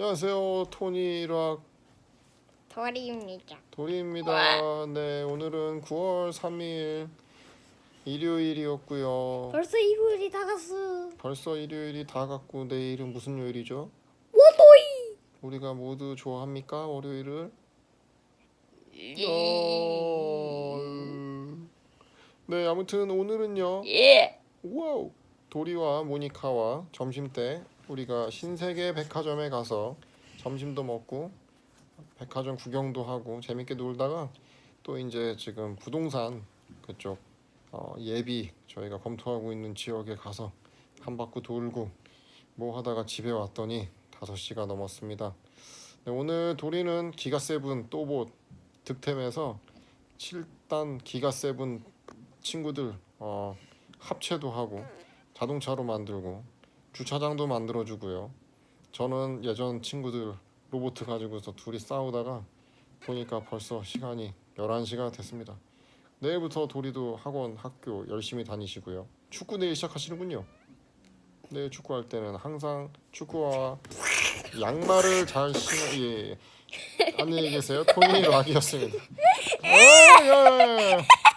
안녕하세요 토니락 도리입니다. 도리입니다. 네 오늘은 9월 3일 일요일이었고요. 벌써 일요일이 다 갔어. 벌써 일요일이 다 갔고 내일은 무슨 요일이죠? 워도이. 우리가 모두 좋아합니까 월요일을? 예. 어... 네 아무튼 오늘은요. 예. 와우 도리와 모니카와 점심 때 우리가 신세계 백화점에 가서 점심도 먹고 백화점 구경도 하고 재밌게 놀다가 또 이제 지금 부동산 그쪽 어, 예비 저희가 검토하고 있는 지역에 가서 한 바퀴 돌고 뭐 하다가 집에 왔더니 5시가 넘었습니다. 네, 오늘 도리는 기가 세븐 또봇 득템해서 7단 기가 세븐 친구들 어, 합체도 하고 자동차로 만들고 주차장도 만들어 주고요. 저는 예전 친구들 로봇 가지고서 둘이 싸우다가 보니까 벌써 시간이 11시가 됐습니다. 내일부터 도리도 학원 학교 열심히 다니시고요. 축구 내일 시작하시는군요. 내일 축구할 때는 항상 축구와 양말을 잘 신어 예. 안녕히 계세요. 토니 락이었습니다. 어, 예, 예, 예.